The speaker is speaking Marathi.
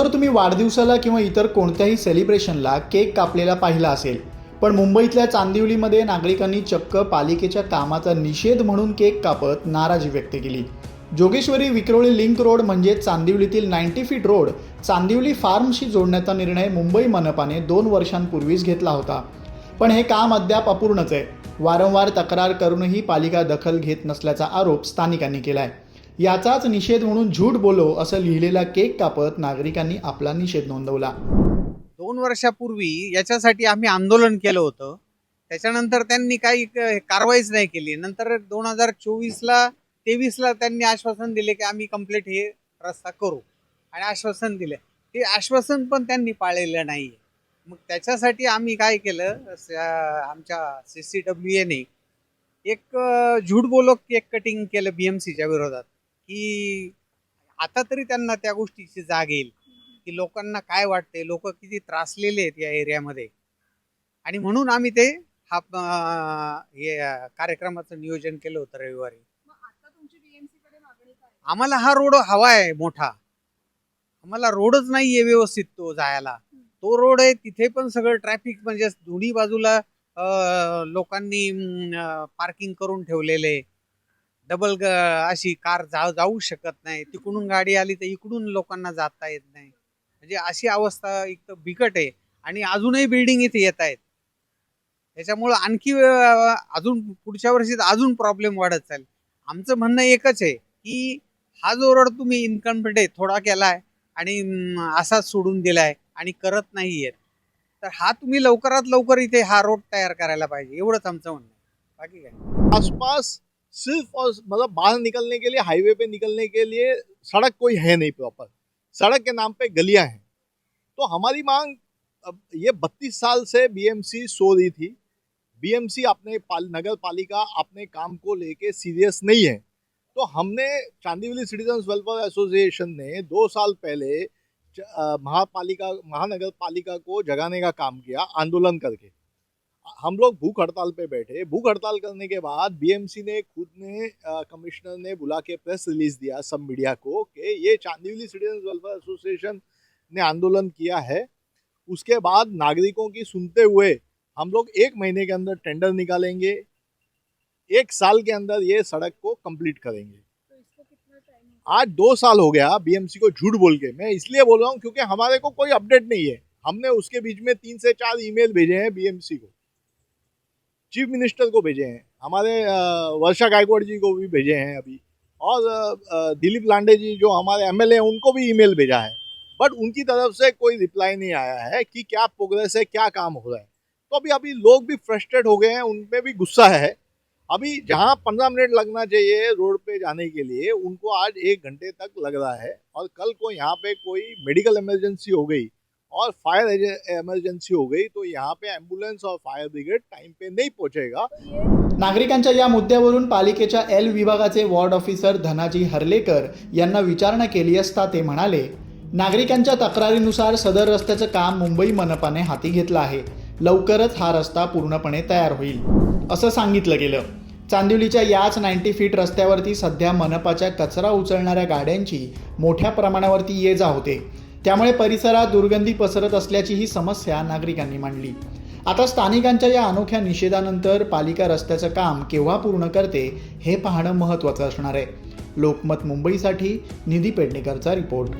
आजवर तुम्ही वाढदिवसाला किंवा इतर कोणत्याही सेलिब्रेशनला केक कापलेला पाहिला असेल पण मुंबईतल्या चांदिवलीमध्ये नागरिकांनी चक्क पालिकेच्या कामाचा निषेध म्हणून केक कापत नाराजी व्यक्त केली. जोगेश्वरी विक्रोळी लिंक रोड म्हणजे चांदिवलीतील नाईन्टी फीट रोड चांदिवली फार्मशी जोडण्याचा निर्णय मुंबई मनपाने दोन वर्षांपूर्वीच घेतला होता. पण हे काम अद्याप अपूर्णच आहे. वारंवार तक्रार करूनही पालिका दखल घेत नसल्याचा आरोप स्थानिकांनी केला आहे याचाच निषेध म्हणून झूट बोलो असं लिहिलेला केक कापत नागरिकांनी आपला निषेध नोंदवला. दोन वर्षापूर्वी याच्यासाठी आम्ही आंदोलन केलं होतं. त्याच्यानंतर त्यांनी काही कारवाईच नाही केली. नंतर दोन हजार चोवीसला तेवीसला त्यांनी आश्वासन दिले की आम्ही कंप्लीट हे रस्ता करू. आणि आश्वासन दिले. ते आश्वासन पण त्यांनी पाळलेलं नाही मग त्याच्यासाठी आम्ही काय केलं? आमच्या सी सी डब्ल्यू एने एक झूट बोलो केक कटिंग केलं बी एम सीच्या विरोधात. की आता तरी त्यांना त्या गोष्टीची जाग येईल. की लोकांना काय वाटते लोक किती त्रासलेले आहेत या एरियामध्ये. आणि म्हणून आम्ही ते हा हे कार्यक्रमाचं नियोजन केलं होतं रविवारी. आहे? आम्हाला हा रोड हवा आहे मोठा. आम्हाला रोडच नाहीये व्यवस्थित तो जायला. तो रोड आहे तिथे पण सगळं ट्रॅफिक म्हणजे दोन्ही बाजूला लोकांनी पार्किंग करून ठेवलेले डबल अशी कार जा जाऊ शकत नाही. तिकडून गाडी आली तर इकडून लोकांना जाता येत नाही. म्हणजे अशी अवस्था एक तर बिकट आहे. आणि अजूनही बिल्डिंग इथे येत आहेत. त्याच्यामुळं आणखी अजून पुढच्या वर्षी अजून प्रॉब्लेम वाढत चालेल. आमचं म्हणणं एकच आहे की हा जो रोड तुम्ही इन्कम्प्लीट थोडा केला आहे आणि असाच सोडून दिलाय आणि करत नाहीयेत. तर हा तुम्ही लवकरात लवकर इथे हा रोड तयार करायला पाहिजे. एवढंच आमचं म्हणणं आहे. बाकी काय? आसपास सिर्फ़ और मतलब बाहर निकलने के लिए हाईवे पे निकलने के लिए सड़क कोई है नहीं प्रॉपर सड़क के नाम पे गलियाँ हैं। तो हमारी मांग अब ये बत्तीस साल से बीएमसी सो रही थी। बीएमसी अपने पाल, नगर पालिका अपने काम को लेके सीरियस नहीं है। तो हमने चांदीवली सिटीजन्स वेलफेयर एसोसिएशन ने दो साल पहले महापालिका महानगर पालिका को जगाने का काम किया आंदोलन करके। हम लोग भूख हड़ताल पे बैठे। भूख हड़ताल करने के बाद बीएमसी ने खुद ने कमिश्नर ने बुला के प्रेस रिलीज़ दिया सब मीडिया को कि ये चांदीवली सिटीजन वेलफेयर एसोसिएशन ने आंदोलन किया है। उसके बाद नागरिकों की सुनते हुए हम लोग एक महीने के अंदर टेंडर निकालेंगे। एक साल के अंदर ये सड़क को कंप्लीट करेंगे। तो आज दो साल हो गया बीएमसी को झूठ बोल के। मैं इसलिए बोल रहा हूँ क्योंकि हमारे को कोई अपडेट नहीं है। हमने उसके बीच में तीन से चार ईमेल भेजे हैं बीएमसी को। चीफ मिनिस्टर को भेजे हैं। हमारे वर्षा गायकवाड़ जी को भी भेजे हैं अभी। और दिलीप लांडे जी जो हमारे एमएलए हैं, उनको भी ईमेल भेजा है। बट उनकी तरफ़ से कोई रिप्लाई नहीं आया है कि क्या प्रोग्रेस है, क्या काम हो रहा है। तो अभी अभी लोग भी फ्रस्ट्रेट हो गए हैं, उनमें भी गुस्सा है। अभी जहाँ पंद्रह मिनट लगना चाहिए रोड पे जाने के लिए, उनको आज एक घंटे तक लग रहा है। और कल को यहाँ पे कोई मेडिकल इमरजेंसी हो गई और फायर इमरजेंसी हो गई तो यहाँ पे एम्बुलेंस और फायर ब्रिगेड टाइम पे नहीं पोचेगा नागरिकांच्या या मुद्द्यावरून पालिकेच्या एल विभागाचे वॉर्ड ऑफिसर धनाजी हर्लेकर यांना विचारणा केली असता ते म्हणाले नागरिकांच्या तक्रारीनुसार सदर रस्त्याचं काम मुंबई मनपाने हाती घेतलं आहे. लवकरच हा रस्ता पूर्णपणे तयार होईल. असं सांगितलं गेलं. चांदिवलीच्या याच नाईन्टी फीट रस्त्यावरती सध्या मनपाच्या कचरा उचलणाऱ्या गाड्यांची मोठ्या प्रमाणावरती ये जा होते. त्यामुळे परिसरात दुर्गंधी पसरत असल्याची ही समस्या नागरिकांनी मांडली. आता स्थानिकांच्या या अनोख्या निषेधानंतर पालिका रस्त्याचं काम केव्हा पूर्ण करते हे पाहणं महत्त्वाचं असणार आहे. लोकमत मुंबईसाठी निधी पेडणेकरचा रिपोर्ट.